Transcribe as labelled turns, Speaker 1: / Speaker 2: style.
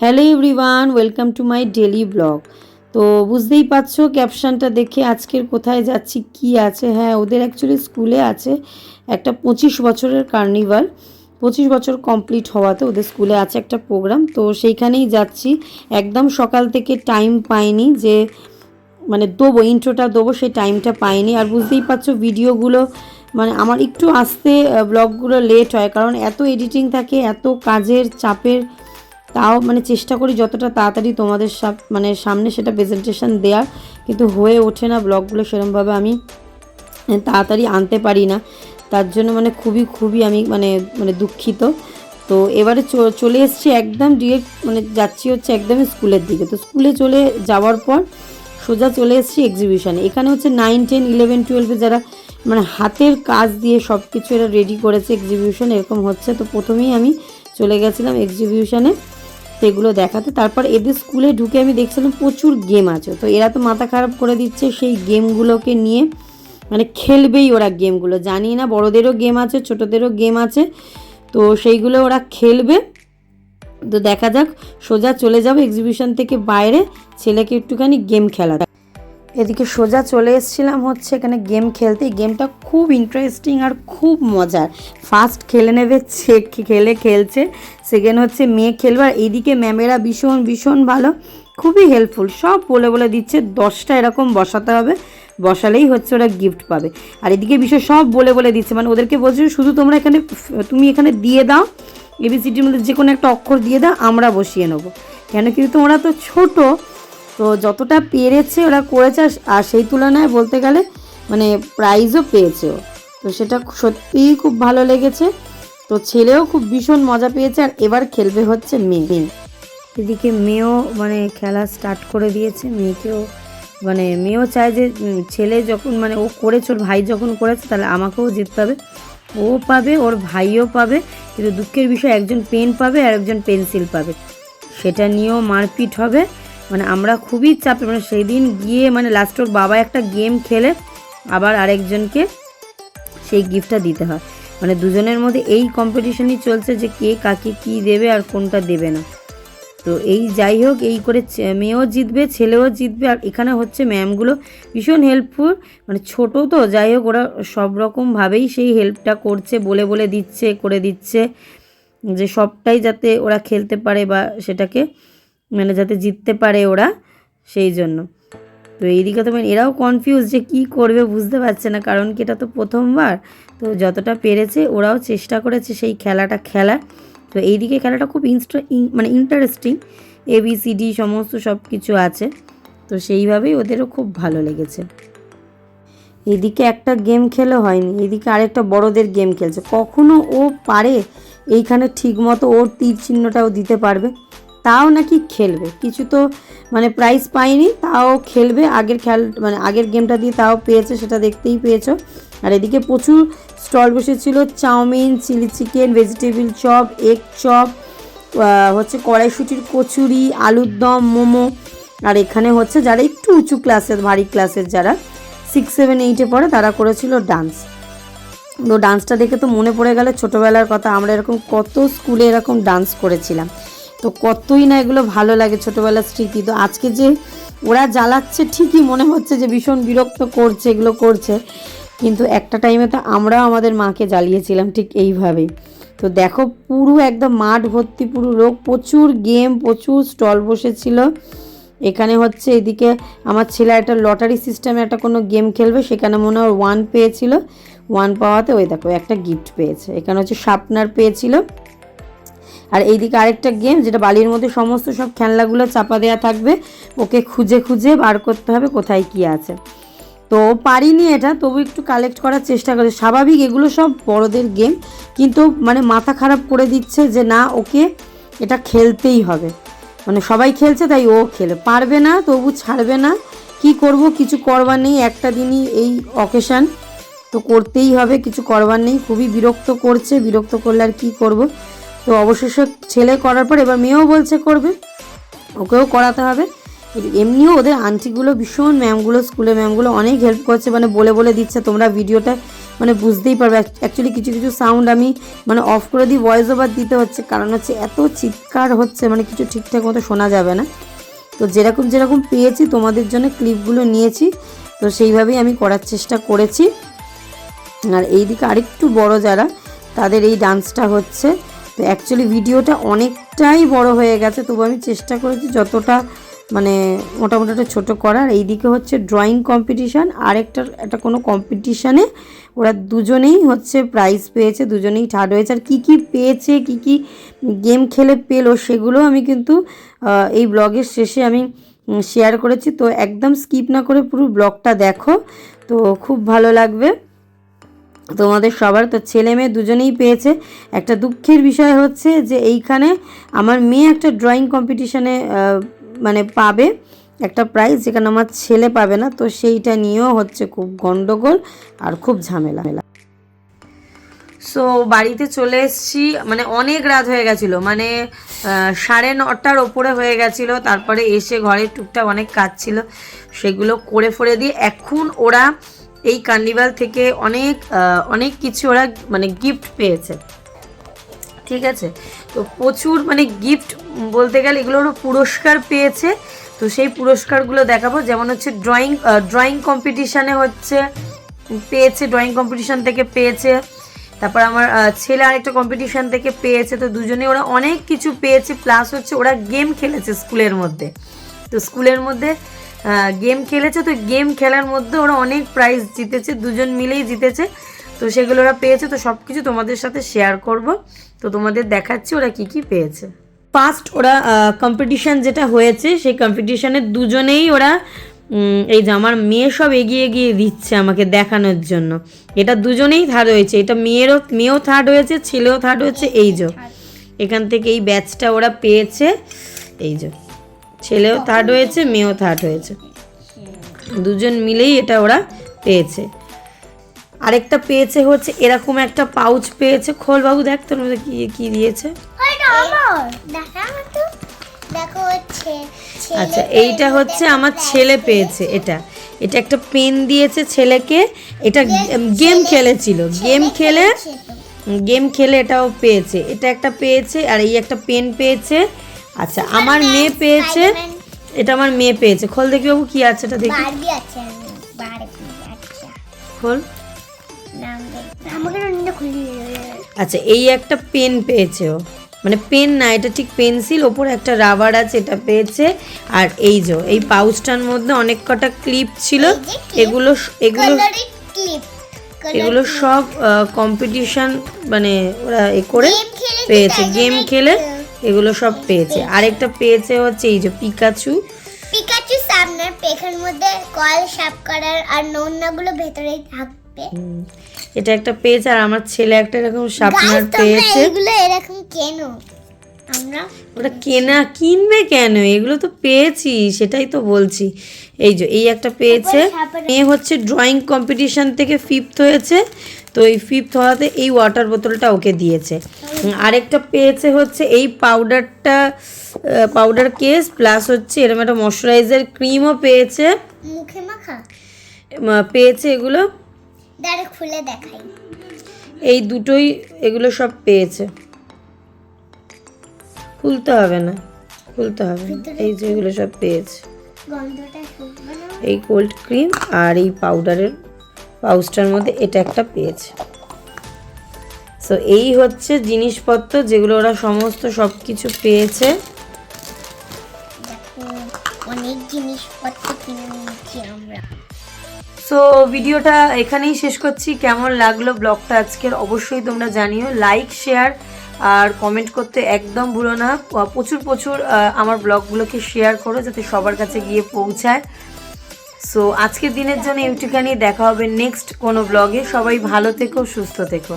Speaker 1: Hello everyone, welcome to my daily blog. তো বুঝতেই পারছ, ক্যাপশনটা দেখে আজকের কোথায় যাচ্ছি, কি আছে? হ্যাঁ ওদের অ্যাকচুয়ালি স্কুলে আছে একটা পঁচিশ বছরের কার্নিভাল। পঁচিশ বছর কমপ্লিট হওয়াতে ওদের স্কুলে আছে একটা প্রোগ্রাম। তো সেইখানেই যাচ্ছি। একদম সকাল থেকে টাইম পাইনি যে মানে দেবো, ইন্ট্রোটা দেবো, সেই টাইমটা পাইনি। আর বুঝতেই পারছ, ভিডিওগুলো মানে আমার একটু আসতে ব্লগগুলো লেট হয়, কারণ এত এডিটিং থাকে, এত কাজের চাপের তাও মানে চেষ্টা করি যতটা তাড়াতাড়ি তোমাদের মানে সামনে সেটা প্রেজেন্টেশন দেওয়ার কিন্তু হয়ে ওঠে না ব্লগগুলো সেরকমভাবে আমি তাড়াতাড়ি আনতে পারি না। তার জন্য মানে খুবই খুবই আমি মানে মানে দুঃখিত। তো এবারে চলে এসছি একদম ডিরেক্ট মানে যাচ্ছি হচ্ছে একদমই স্কুলের দিকে। তো স্কুলে চলে যাওয়ার পর সোজা চলে এসেছি এক্সিবিশনে এখানে হচ্ছে নাইন টেন ইলেভেন টুয়েলভে যারা মানে হাতের কাজ দিয়ে সব কিছু এরা রেডি করেছে এক্সিবিশন এরকম হচ্ছে। তো প্রথমেই আমি চলে গেছিলাম এক্সিবিশনে সেগুলো দেখাতে। তারপর এদের স্কুলে ঢুকে আমি দেখছিলাম প্রচুর গেম আছে। তো এরা তো মাথা খারাপ করে দিচ্ছে সেই গেমগুলোকে নিয়ে। মানে খেলবেই ওরা গেমগুলো জানি না, বড়োদেরও গেম আছে, ছোটোদেরও গেম আছে। তো সেইগুলো ওরা খেলবে। তো দেখা যাক, সোজা চলে যাব এক্সিবিশন থেকে বাইরে। ছেলেকে একটুখানি গেম খেলা এদিকে সোজা চলে এসেছিলাম হচ্ছে এখানে গেম খেলতে। গেমটা খুব ইন্টারেস্টিং আর খুব মজার। ফার্স্ট খেলে নেবে, সে খেলে খেলছে। সেকেন্ড হচ্ছে মেয়ে খেলবে। আর এইদিকে ম্যামেরা ভীষণ ভীষণ ভালো। খুবই হেল্পফুল সব বলে বলে দিচ্ছে, দশটা এরকম বসাতে হবে। বসালেই হচ্ছে ওরা গিফট পাবে। আর এদিকে বিষয় সব বলে বলে দিচ্ছে। মানে ওদেরকে বলছে শুধু তোমরা এখানে, তুমি এখানে দিয়ে দাও। এবিসিটির মধ্যে যে কোনো একটা অক্ষর দিয়ে দাও, আমরা বসিয়ে নেব। কেন? কিন্তু ওরা তো ছোটো। তো যতটা পেরেছে ওরা করেছে, আর- সেই তুলনায় বলতে গেলে মানে প্রাইজও পেয়েছে তো সেটা সত্যিই খুব ভালো লেগেছে। তো ছেলেও খুব ভীষণ মজা পেয়েছে, আর এবার খেলবে হচ্ছে মেয়ে। এদিকে মেয়েও মানে খেলা স্টার্ট করে দিয়েছে, মেয়েকেও মানে মেয়েও চায় যে ছেলে যখন মানে ও করেছে, ওর ভাই যখন করেছে, তাহলে আমাকেও জিততে হবে। ও পাবে, ওর ভাইও পাবে, কিন্তু দুঃখের বিষয় একজন পেন পাবে আর একজন পেন্সিল পাবে। সেটা নিয়েও মারপিট হবে। মানে আমরা খুবই চাপে মানে সেই দিন গিয়ে মানে লাস্ট ওর বাবা একটা গেম খেলে, আবার আরেকজনকে সেই গিফটটা দিতে হয়। মানে দুজনের মধ্যে এই কম্পিটিশনই চলছে যে কে কাকে কি দেবে আর কোনটা দেবে না। তো এই যাই হোক, এই করে মেয়েও জিতবে, ছেলেও জিতবে, আর এখানে হচ্ছে ম্যামগুলো ভীষণ হেল্পফুল মানে ছোট তো, যাই হোক, ওরা সব রকমভাবেই সেই হেল্পটা করছে, বলে বলে দিচ্ছে, করে দিচ্ছে, যে সবটাই যাতে ওরা খেলতে পারে বা সেটাকে মানে যাতে জিততে পারে ওরা, সেই জন্য। তো এইদিকে তো মানে এরাও কনফিউজ যে কি করবে বুঝতে পারছে না, কারণ কি এটা তো প্রথমবার। তো যতটা পেরেছে ওরাও চেষ্টা করেছে সেই খেলাটা খেলা তো এইদিকে খেলাটা খুব ইনস্টা ইন- মানে ইন্টারেস্টিং এবিসিডি সমস্ত সব কিছু আছে। তো সেইভাবেই ওদেরও খুব ভালো লেগেছে। এদিকে একটা গেম খেলে হয়নি, এদিকে আরেকটা বড়দের গেম খেলছে। কখনো ও পারে, এইখানে ঠিক মতো ওর তীর চিহ্নটাও দিতে পারবে। তাও নাকি খেলবে। কিছু তো মানে প্রাইজ পায়নি তাও খেলবে। আগের খেল মানে আগের গেমটা দিয়ে তাও পেয়েছে, সেটা দেখতেই পেয়েছ। আর এদিকে প্রচুর স্টল বসেছিল, chowmein chilli chicken vegetable chop egg chop হচ্ছে কড়াইশুটির কচুরি, আলুর দম, মোমো। আর এখানে হচ্ছে যারা একটু উঁচু ক্লাসের ভারী ক্লাসের যারা সিক্স সেভেন এইটে পড়ে, তারা করেছিল ডান্স তো ডান্সটা দেখে তো মনে পড়ে গেল, ছোটোবেলার কথা আমরা এরকম কত স্কুলে এরকম ডান্স করেছিলাম। তো কতই না এগুলো ভালো লাগে ছোটোবেলার স্মৃতি। তো আজকে যে ওরা জ্বালাচ্ছে ঠিকই মনে হচ্ছে যে ভীষণ বিরক্ত করছে, এগুলো করছে। কিন্তু একটা টাইমে তো আমরাও আমাদের মাকে জ্বালিয়েছিলাম ঠিক এইভাবেই তো দেখো পুরো একদম মাঠ ভর্তি, পুরো লোক, প্রচুর গেম প্রচুর স্টল বসেছিল। এখানে হচ্ছে এদিকে আমার ছেলে একটা লটারি সিস্টেমে একটা কোনো গেম খেলবে, সেখানে মনে হয় ওয়ান পেয়েছিল। ওয়ান পাওয়াতে ওই দেখো একটা গিফট পেয়েছে। এখানে হচ্ছে শার্পনার পেয়েছিল। আর এইদিকে আরেকটা গেম যেটা বালির মধ্যে সমস্ত সব খেলনাগুলো চাপা দেওয়া থাকবে, ওকে খুঁজে খুঁজে বার করতে হবে কোথায় কি আছে। তো পারিনি এটা, তবু একটু কালেক্ট করার চেষ্টা করে। স্বাভাবিক এগুলো সব বড়দের গেম কিন্তু মানে মাথা খারাপ করে দিচ্ছে যে না, ওকে এটা খেলতেই হবে। মানে সবাই খেলছে, তাই ও খেলে। পারবে না, তবু ছাড়বে না। কি করব, কিছু করবার নেই, একটা দিনই এই অকেশান তো করতেই হবে, কিছু করবার নেই। খুবই বিরক্ত করছে, বিরক্ত করলে আর কী করব? তো অবশেষে ছেলে করার পর এবার মেয়েও বলছে করবে, ওকেও করাতে হবে। এমনিও ওদের আন্টিগুলো ভীষণ ম্যামগুলো স্কুলে ম্যামগুলো অনেক হেল্প করছে মানে বলে বলে দিচ্ছে, তোমরা ভিডিওটা মানে বুঝতেই পারবে। অ্যাকচুয়ালি কিছু কিছু সাউন্ড আমি মানে অফ করে দিই ভয়েস ওভার দিতে হচ্ছে, কারণ হচ্ছে এত চিৎকার হচ্ছে মানে কিছু ঠিকঠাক মতো শোনা যাবে না। তো যেরকম যেরকম পেয়েছি, তোমাদের জন্য ক্লিপগুলো নিয়েছি, তো সেইভাবেই আমি করার চেষ্টা করেছি। আর এইদিকে আরেকটু বড় যারা, তাদের এই ডান্সটা হচ্ছে। তো অ্যাকচুয়ালি ভিডিওটা অনেকটাই বড় হয়ে গেছে, তবু আমি চেষ্টা করেছি যতটা মানে মোটামুটি একটা ছোটো করার। এইদিকে হচ্ছে ড্রয়িং কম্পিটিশান আর একটা একটা কোনো কম্পিটিশানে ওরা দুজনেই হচ্ছে প্রাইজ পেয়েছে, দুজনেই থার্ড হয়েছে। আর কী কী পেয়েছে, কী কী গেম খেলে পেল, সেগুলো আমি কিন্তু এই ব্লগের শেষে আমি শেয়ার করেছি। তো একদম স্কিপ না করে পুরো ব্লগটা দেখো। তো খুব ভালো লাগবে। তোমাদের সবার তো ছেলে মেয়ে দুজনেই পেয়েছে। একটা দুঃখের বিষয় হচ্ছে যে এইখানে আমার মেয়ে একটা ড্রয়িং কম্পিটিশানে মানে পাবে, একটা প্রাইজ যেখানে আমার ছেলে পাবে না, তো সেইটা নিয়েও হচ্ছে খুব গন্ডগোল আর খুব ঝামেলা। সো বাড়িতে চলে এসেছি মানে অনেক রাত হয়ে গেছিল মানে সাড়ে নটার ওপরে হয়ে গেছিল, তারপরে এসে ঘরে টুকটাক অনেক কাজ ছিল, সেগুলো করে ফরে দিয়ে এখন ওরা এই কার্নিভাল থেকে অনেক অনেক কিছু ওরা মানে গিফট পেয়েছে। ঠিক আছে? তো প্রচুর মানে গিফট বলতে গেলে এগুলো ওরা পুরস্কার পেয়েছে। তো সেই পুরস্কারগুলো দেখাবো। যেমন হচ্ছে ড্রয়িং ড্রয়িং কম্পিটিশানে হচ্ছে পেয়েছে ড্রয়িং কম্পিটিশান থেকে পেয়েছে। তারপর আমার ছেলে আরেকটা কম্পিটিশান থেকে পেয়েছে। তো দুজনে ওরা অনেক কিছু পেয়েছে। প্লাস হচ্ছে ওরা গেম খেলেছে স্কুলের মধ্যে। তো স্কুলের মধ্যে গেম খেলেছে, তো গেম খেলার মধ্যে ওরা অনেক প্রাইজ জিতেছে, দুজন মিলেই জিতেছে। তো সেগুলো ওরা পেয়েছে, তো সব কিছু তোমাদের সাথে শেয়ার করব। তো তোমাদের দেখাচ্ছি ওরা কি কি পেয়েছে। ফার্স্ট ওরা কম্পিটিশান যেটা হয়েছে, সেই কম্পিটিশানে দুজনেই ওরা এই যে আমার মেয়ে সব এগিয়ে এগিয়ে দিচ্ছে আমাকে দেখানোর জন্য। এটা দুজনেই থার্ড হয়েছে, এটা মেয়েরও, মেয়েও থার্ড হয়েছে, ছেলেও থার্ড হয়েছে, এই যে। এখান থেকে এই ব্যাচটা ওরা পেয়েছে, এই যে। ছেলেও থার্ড হয়েছে মেয়েও থার্ড হয়েছে। দুজন মিলেই এটা ওরা পেয়েছে। আরেকটা পেয়েছে হচ্ছে এরকম একটা পাউচ পেয়েছে। খোল বাবু দেখ তোর মধ্যে কি কি দিয়েছে। আচ্ছা এইটা হচ্ছে আমার ছেলে পেয়েছে এটা। এটা একটা পেন দিয়েছে ছেলেকে। এটা গেম
Speaker 2: ছেলে-
Speaker 1: খেলেছিল। গেম খেলে গেম খেলে এটাও পেয়েছে। এটা একটা পেয়েছে আর এই একটা পেন পেয়েছে। আচ্ছা আমার মেয়ে পেয়েছে এটা আমার মেয়ে পেয়েছে। খোল দেখি বাবু কি আছে এটা দেখি।
Speaker 2: বারবি আছে বারবি আচ্ছা।
Speaker 1: খোল।
Speaker 2: নাম দেখ- আমাকে রঙিনটা খুলি।
Speaker 1: আচ্ছা এই একটা পেন পেয়েছে ও। মানে পেন না এটা ঠিক পেন্সিল ওপরে একটা রাবার আছে এটা পেয়েছে। আর এই যে এই পাউচটার মধ্যে অনেক কটা ক্লিপ ছিল। এগুলো এগুলো এগুলো সব কম্পিটিশন মানে ওরা এ করে পেয়েছে। গেম খেলে। এগুলো সব পেয়েছে। আরেকটা পেয়েছে হচ্ছে এই যে পিকাচু
Speaker 2: পিকাচু সামনের পেখের মধ্যে কল সাফ করার আর নোংরাগুলো ভেতরেই থাকবে।
Speaker 1: এটা একটা পেয়েছে আর আমার ছেলে একটা এরকম শার্পনার পেয়েছে।
Speaker 2: এগুলো এরকম কেন? আমরা
Speaker 1: ওটা কেনা কিনবে কেন? এগুলো তো পেয়েছি সেটাই তো বলছি। এই যে এই একটা পেয়েছে। মেয়ে হচ্ছে ড্রয়িং কম্পিটিশন থেকে ফিফথ হয়েছে। তো এই ফিফথ হওয়াতে এই ওয়াটার বোতলটা ওকে দিয়েছে। আরেকটা পেয়েছে হচ্ছে এই পাউডারটা পাউডার কেস প্লাস হচ্ছে এরকম একটা ময়শ্চারাইজার ক্রিমও পেয়েছে।
Speaker 2: মুখে মাখা?
Speaker 1: পেয়েছে এগুলো?
Speaker 2: দাঁড়ে খুলে দেখাই।
Speaker 1: এই দুটোই এগুলো সব পেয়েছে। খুলতে হবে না খুলতে হবে এই যে এগুলো সব পেয়েছে।
Speaker 2: গন্ধটা শুকনো না
Speaker 1: এই কোল্ড ক্রিম আর এই পাউডারের পাউচটার মধ্যে এটা একটা পেয়েছে। সো এই হচ্ছে জিনিসপত্র যেগুলো ওরা সমস্ত সব কিছু পেয়েছে।
Speaker 2: দেখো অনেক জিনিসপত্র কিনে নিয়েছি আমরা।
Speaker 1: সো ভিডিওটা এখানেই শেষ করছি। কেমন লাগল ব্লগটা আজকের অবশ্যই তোমরা জানিও। লাইক শেয়ার আর কমেন্ট করতে একদম ভুলো না। প্রচুর প্রচুর আমার ব্লগগুলোকে শেয়ার করো যাতে সবার কাছে গিয়ে পৌঁছায়। সো আজকের দিনের জন্য ইউটিউবখানি দেখা হবে নেক্সট কোনো ব্লগে সবাই ভালো থেকো, সুস্থ থেকো।